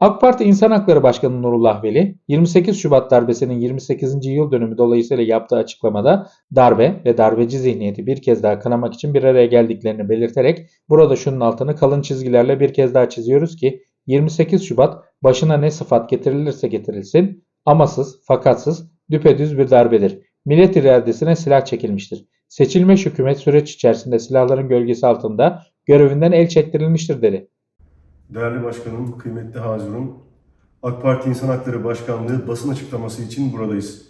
AK Parti İnsan Hakları Başkanı Nurullah Veli, 28 Şubat darbesinin 28. yıl dönümü dolayısıyla yaptığı açıklamada darbe ve darbeci zihniyeti bir kez daha kınamak için bir araya geldiklerini belirterek burada şunun altını kalın çizgilerle bir kez daha çiziyoruz ki 28 Şubat başına ne sıfat getirilirse getirilsin amasız, fakatsız, düpedüz bir darbedir. Millet iradesine silah çekilmiştir. Seçilmiş hükümet süreç içerisinde silahların gölgesi altında görevinden el çektirilmiştir dedi. Değerli Başkanım, kıymetli Hazirun, AK Parti İnsan Hakları Başkanlığı basın açıklaması için buradayız.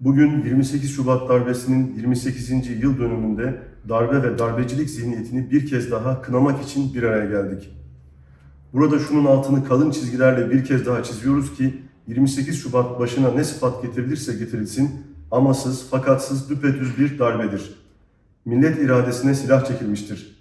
Bugün 28 Şubat darbesinin 28. yıl dönümünde darbe ve darbecilik zihniyetini bir kez daha kınamak için bir araya geldik. Burada şunun altını kalın çizgilerle bir kez daha çiziyoruz ki 28 Şubat başına ne sıfat getirilirse getirilsin amasız, fakatsız, düpedüz bir darbedir. Millet iradesine silah çekilmiştir.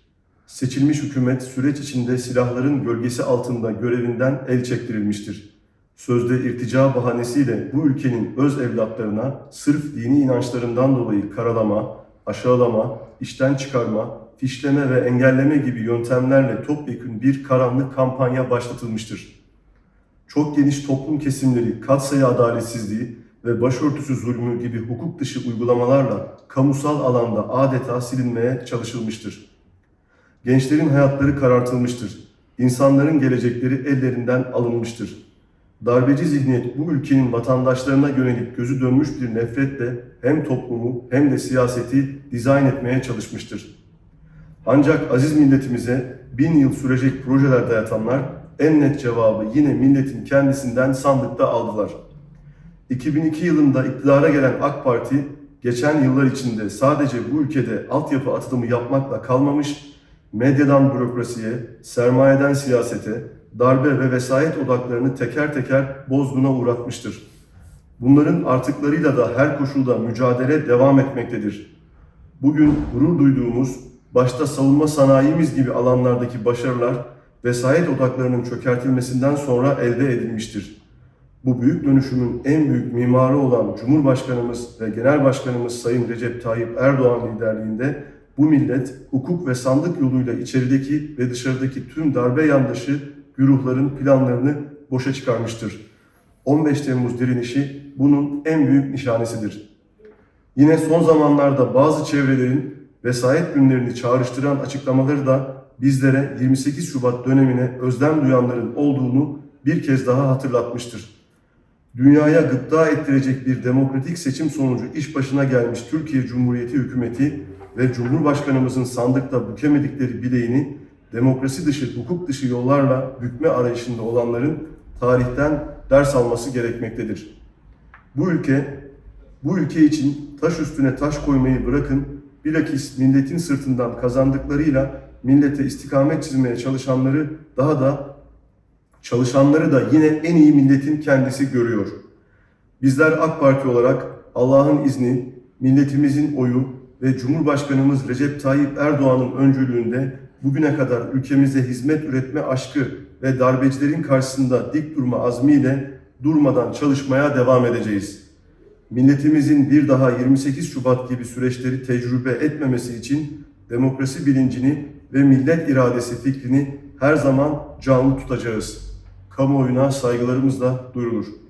Seçilmiş hükümet süreç içinde silahların gölgesi altında görevinden el çektirilmiştir. Sözde irtica bahanesiyle bu ülkenin öz evlatlarına sırf dini inançlarından dolayı karalama, aşağılama, işten çıkarma, fişleme ve engelleme gibi yöntemlerle topyekün bir karanlık kampanya başlatılmıştır. Çok geniş toplum kesimleri katsayı adaletsizliği ve başörtüsü zulmü gibi hukuk dışı uygulamalarla kamusal alanda adeta silinmeye çalışılmıştır. Gençlerin hayatları karartılmıştır. İnsanların gelecekleri ellerinden alınmıştır. Darbeci zihniyet bu ülkenin vatandaşlarına yönelik gözü dönmüş bir nefretle hem toplumu hem de siyaseti dizayn etmeye çalışmıştır. Ancak aziz milletimize bin yıl sürecek projeler dayatanlar en net cevabı yine milletin kendisinden sandıkta aldılar. 2002 yılında iktidara gelen AK Parti geçen yıllar içinde sadece bu ülkede altyapı atılımı yapmakla kalmamış, medyadan bürokrasiye, sermayeden siyasete, darbe ve vesayet odaklarını teker teker bozguna uğratmıştır. Bunların artıklarıyla da her koşulda mücadele devam etmektedir. Bugün gurur duyduğumuz, başta savunma sanayimiz gibi alanlardaki başarılar, vesayet odaklarının çökertilmesinden sonra elde edilmiştir. Bu büyük dönüşümün en büyük mimarı olan Cumhurbaşkanımız ve Genel Başkanımız Sayın Recep Tayyip Erdoğan liderliğinde bu millet hukuk ve sandık yoluyla içerideki ve dışarıdaki tüm darbe yandaşı güruhların planlarını boşa çıkarmıştır. 15 Temmuz direnişi bunun en büyük nişanesidir. Yine son zamanlarda bazı çevrelerin vesayet günlerini çağrıştıran açıklamaları da bizlere 28 Şubat dönemine özlem duyanların olduğunu bir kez daha hatırlatmıştır. Dünyaya gıpta ettirecek bir demokratik seçim sonucu iş başına gelmiş Türkiye Cumhuriyeti hükümeti ve Cumhurbaşkanımızın sandıkta bükemedikleri bileğini demokrasi dışı, hukuk dışı yollarla bükme arayışında olanların tarihten ders alması gerekmektedir. Bu ülke, bu ülke için taş üstüne taş koymayı bırakın, bilakis milletin sırtından kazandıklarıyla millete istikamet çizmeye çalışanları daha da çalışanları da yine en iyi milletin kendisi görüyor. Bizler AK Parti olarak Allah'ın izni, milletimizin oyu ve Cumhurbaşkanımız Recep Tayyip Erdoğan'ın öncülüğünde bugüne kadar ülkemize hizmet üretme aşkı ve darbecilerin karşısında dik durma azmiyle durmadan çalışmaya devam edeceğiz. Milletimizin bir daha 28 Şubat gibi süreçleri tecrübe etmemesi için demokrasi bilincini ve millet iradesi fikrini her zaman canlı tutacağız. Kamuoyuna saygılarımızla duyurulur.